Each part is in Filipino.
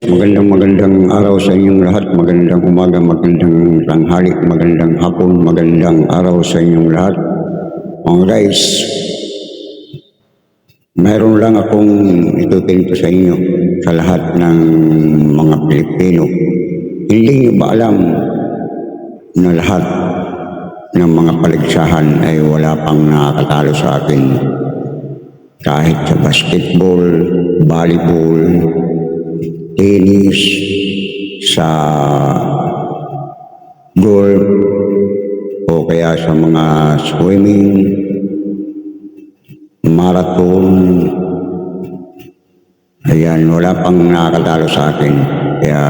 Magandang magandang araw sa inyong lahat. Magandang umaga, magandang tanghali, magandang hapon, magandang araw sa inyong lahat. Mga guys, mayroon lang akong itutinto sa inyo sa lahat ng mga Pilipino. Hindi nyo ba alam na lahat ng mga paligsahan ay wala pang nakakatalo sa akin? Kahit sa basketball, volleyball, tennis, sa golf, o kaya sa mga swimming, marathon. Ayan, wala pang nakakatalo sa akin. Kaya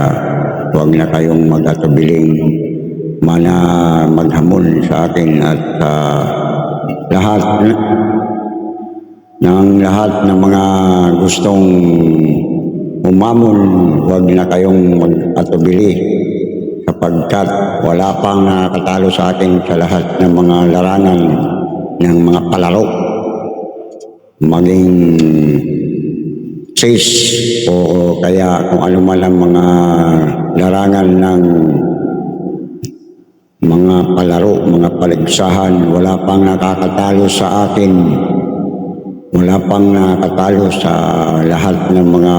huwag na kayong mag-atubiling mana maghamon sa akin at sa lahat ng lahat ng mga gustong umamon, huwag na kayong mag-atubili sapagkat wala pang nakakatalo sa akin sa lahat ng mga larangan ng mga palaro. Maging chess o kaya kung ano man ang mga larangan ng mga palaro, mga paligsahan, wala pang nakakatalo sa akin wala pang nakatalo sa lahat ng mga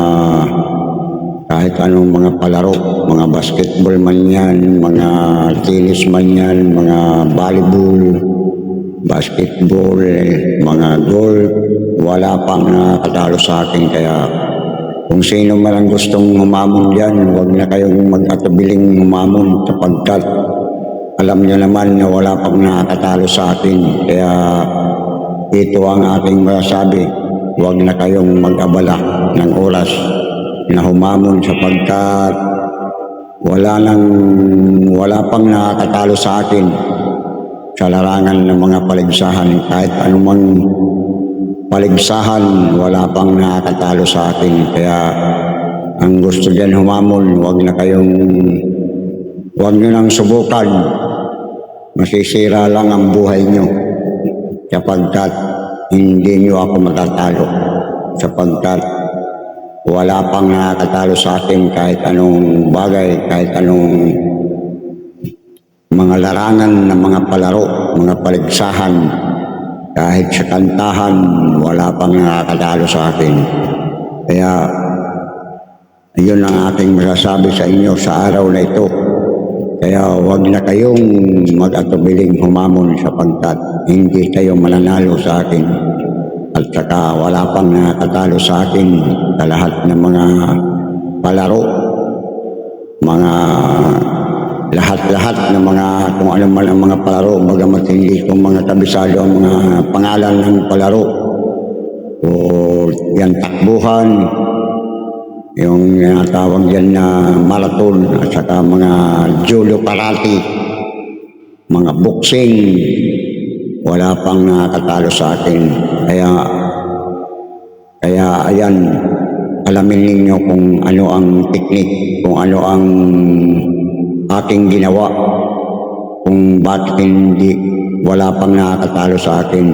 kahit anong mga palaro, mga basketball man yan, mga tennis man yan, mga volleyball, basketball, mga golf, wala pang nakatalo sa akin kaya kung sino man ang gustong umamon dyan, huwag na kayong mag-atabiling umamon sapagkat alam niyo naman na wala pang nakatalo sa akin. Kaya ito ang aking masasabi. Huwag na kayong mag-abala ng oras na humamon sapagkat wala nang wala pang nakakatalo sa akin sa larangan ng mga paligsahan. Kahit anumang paligsahan wala pang nakakatalo sa akin kaya ang gusto diyan humamon huwag na kayong huwag nyo nang subukan. Masisira lang ang buhay nyo sapagkat hindi nyo ako matatalo sapagkat wala pang nakakatalo sa akin kahit anong bagay, kahit anong mga larangan ng mga palaro, mga paligsahan, kahit sa kantahan, wala pang nakakatalo sa akin. Kaya, yun ang aking masasabi sa inyo sa araw na ito. Kaya huwag na kayong mag-atubiling humamon sapagkat hindi kayo mananalo sa akin. At saka wala pang nakatalo sa akin sa lahat ng mga palaro, mga lahat-lahat ng mga kung ano man ang mga palaro, bagamat hindi kong mga kabisado ang mga pangalan ng palaro. O yan takbuhan, yung tinatawag yan na marathon. At saka mga judo karate, mga boxing, wala pang nakatalo sa akin. Kaya, kaya ayan, alamin ninyo kung ano ang teknik, kung ano ang aking ginawa, kung bakit hindi wala pang nakakatalo sa akin.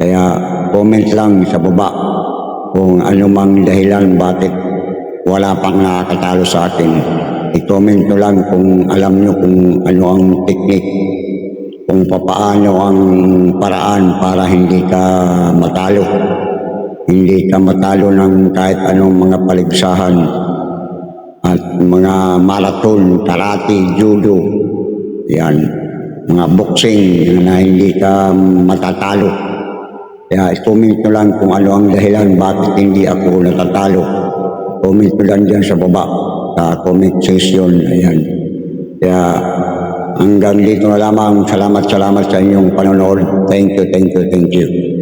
Kaya comment lang sa baba kung ano mang dahilan bakit wala pang nakakatalo sa akin. I-comment nyo lang kung alam nyo kung ano ang teknik, kung papaano ang paraan para hindi ka matalo. Hindi ka matalo ng kahit anong mga paligsahan at mga marathon, karate, judo, yan, mga boxing na hindi ka matatalo. Kaya comment nyo lang kung ano ang dahilan bakit hindi ako natatalo. Comment nyo lang dyan sa baba, sa comment section. Ayan. Kaya hanggang dito na lamang. Salamat, salamat sa inyong panonood. Thank you, thank you, thank you.